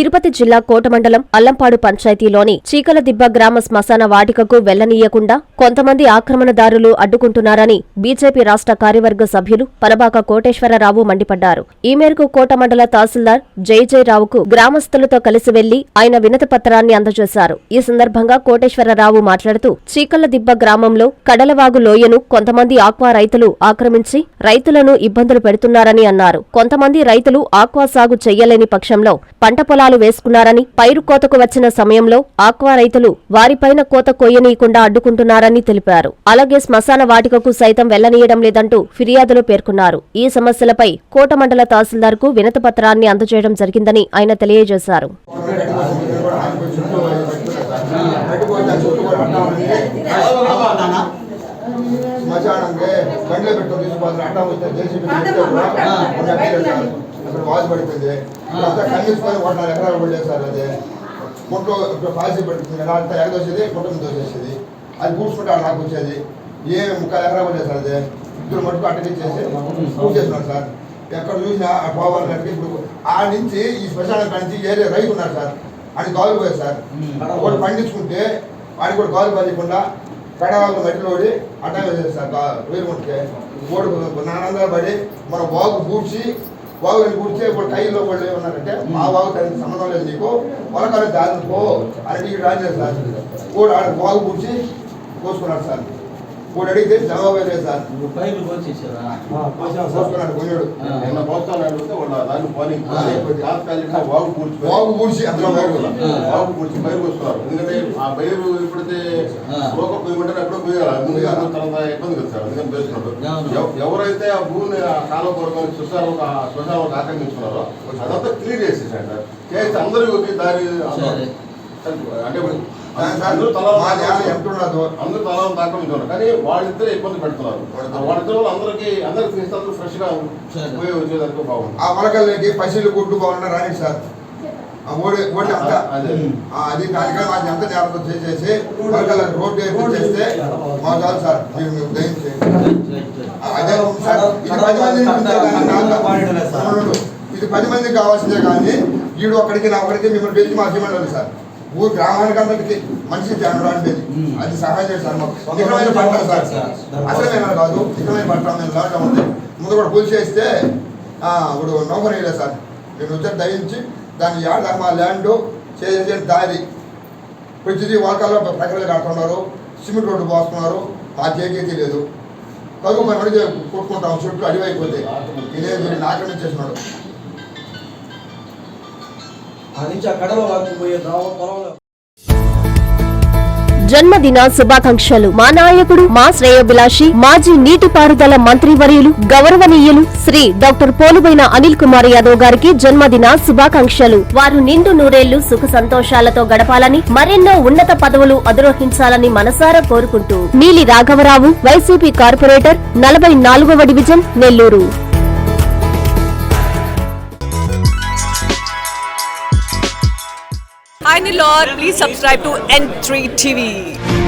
తిరుపతి జిల్లా కోటమండలం అల్లంపాడు పంచాయతీలోని చీకలదిబ్బ గ్రామ శ్మశాన వాటికకు వెళ్ళనీయకుండా కొంతమంది ఆక్రమణదారులు అడ్డుకుంటున్నారని బీజేపీ రాష్ట్ర కార్యవర్గ సభ్యులు పనబాక కోటేశ్వరరావు మండిపడ్డారు. ఈ మేరకు కోటమండల తహసీల్దార్ జయజయరావుకు గ్రామస్తులతో కలిసి వెళ్ళి ఆయన వినతి పత్రాన్ని అందజేశారు. ఈ సందర్భంగా కోటేశ్వరరావు మాట్లాడుతూ చీకలదిబ్బ గ్రామంలో కడలవాగు లోయను కొంతమంది ఆక్వా రైతులు ఆక్రమించి రైతులను ఇబ్బందులు పెడుతున్నారని అన్నారు. కొంతమంది రైతులు ఆక్వా సాగు చేయలేని పక్షంలో పంట పొలాలు వేసుకున్నారని పైరు కోతకు వచ్చిన సమయంలో ఆక్వా రైతులు వారిపైన కోత కొయ్యనీయకుండా అడ్డుకుంటున్నారని తెలిపారు. అలాగే శ్మశాన వాటికకు సైతం వెళ్ళనీయడం లేదంటూ ఫిర్యాదులు పేర్కొన్నారు. ఈ సమస్యలపై కోట మండల తహసీల్దార్కు వినతి పత్రాన్ని అందజేయడం జరిగిందని ఆయన తెలియజేశారు. శ్మశానంకి బండ్లో పెట్టుకొని తీసుకుపోతారు అడ్డం వస్తే జేసీబీ అక్కడ వాచ్ పడిపోయింది. అంతా కన్నేసుకొని ఒక నాలుగు ఎకరాలు పడలేదు సార్ అది. ఫోటో ఇప్పుడు పాలసీ పడుతుంది ఎలా అంతా ఎగదోసేది కుటుంబం దోసేసేది అది కూర్చుకుంటే అక్కడ నాకు వచ్చేది. ఏ ముక్కలు ఎకరా పడలేదు సార్ అది. ఇద్దరు మటుకు అట్టకిచ్చేసి పూజ చేస్తున్నారు సార్. ఎక్కడ చూసినా ఆ పోవాలంటే ఇప్పుడు ఆ నుంచి ఈ శ్మశానం నుంచి ఏరే రైతు ఉన్నారు సార్. అది గాలు పోయారు సార్. ఒకటి పండించుకుంటే వాడికి కూడా గాలు పడకుండా కడవాళ్ళు మట్టిలోడి అడ్డం వేసేది సార్ వేరుకుంటే ఓడి నానందా పడి మన బాగు పూడ్చి బాబు నేను పూడ్చి ఇప్పుడు టైంలో వాళ్ళు ఏమన్నారంటే మా బాబు దానికి సంబంధం లేదు నీకు వరకాలు దాని పో అని నీకు రాజేసి సార్ కూడా ఆడ వాగు పూడ్చి కోసుకున్నాడు సార్. కూడా అడిగితే జవాబు లేదు సార్. పైర్లు కోసేసారా కోసుకున్నాడు కొన్నాడు నిన్న పోస్తాను వాళ్ళ దాన్ని పోనీ. వాగు పూడ్చి వాగు పూడ్చి అందులో వాగు వాగు పూడ్చి పైరు వస్తున్నారు. ఎందుకంటే ఆ పైరు ఇప్పుడైతే ఆ. లోక పోయమంటే ఎప్పుడో పోయాలి ఇబ్బంది కదా సార్. అందుకని. ఎవ- ఎవరైతే ఆ భూమిని ఆ కాలం పూర్వకం శ్మశానం శ్మశానం ఆక్రమించుకున్నారో అదంతా క్లియర్ చేసేసాడు సార్. చేస్తే అందరికీ దారి. అంటే అందరూ తలా మా ధ్యానం ఎంతున్నదో అందరూ తలా దాక్రమించుకున్నారు కానీ వాళ్ళిద్దరే ఇబ్బంది పెడుతున్నారు. వాళ్ళిద్దరు. అందరికి అందరికి తీస్తే అందరూ ఫ్రెష్గా. పోయి వచ్చేదానికి బాగుంది ఆ మొలకల్లోకి పశువులు గుడ్డు బాగున్నా రాని సార్. ఆ ఓడి ఓడి అంతా. అదే. ఆ, అది దానికన్నా మాకు ఎంత జాగ్రత్త చేసేసి మొలకల రోడ్డు ఏర్పాటు చేస్తే మా చాలు సార్. మీరు మీకు అదే సార్ ఇది పది మంది. ఇది పది మందికి కావాల్సిందే కానీ వీడు ఒక్కడికి నా ఒకరికి మిమ్మల్ని పిలిచి మాకు ఇవ్వండి సార్. ఊరు గ్రామానికి అందరికి మనిషి అనడానికి అది సహాయం సార్ మాకు. నిజమైన పట్టాలి సార్. అసలేమైనా కాదు నిజమైన పట్టాలి మేము లాగా ఉంది. ముందు కూడా పూజ చేస్తే ఇప్పుడు నౌకరీ లేదు సార్. నేను వచ్చి దయించి దాన్ని యాడ మా ల్యాండ్ చేసే దారి ప్రతిదీ వాకాల్లో ప్రక్రియ కడుతున్నారు సిమెంట్ రోడ్డు పోస్తున్నారు. మా చేకే తెలియదు. మనం అడిగి కొట్టుకుంటాం చుట్టూ అడివైపోతే ఇదే వీడిని ఆక్రమించేస్తున్నాడు. ఆ నుంచి ఆ కడవ పొలంలో జన్మదిన శుభాకాంక్షలు. మా నాయకుడు మా శ్రేయోభిలాషి మాజీ నీటిపారుదల మంత్రివర్యులు గౌరవనీయులు శ్రీ డాక్టర్ పోలుబైన అనిల్ కుమార్ యాదవ్ గారికి జన్మదిన శుభాకాంక్షలు. వారు నిండు నూరేళ్ళు సుఖ సంతోషాలతో గడపాలని మరెన్నో ఉన్నత పదవులు అధిరోహించాలని మనసారా కోరుకుంటూ. నీలి రాఘవరావు వైసీపీ కార్పొరేటర్ నలభై నాలుగవ division Nellore. Hi Nilor, please subscribe to N3 TV.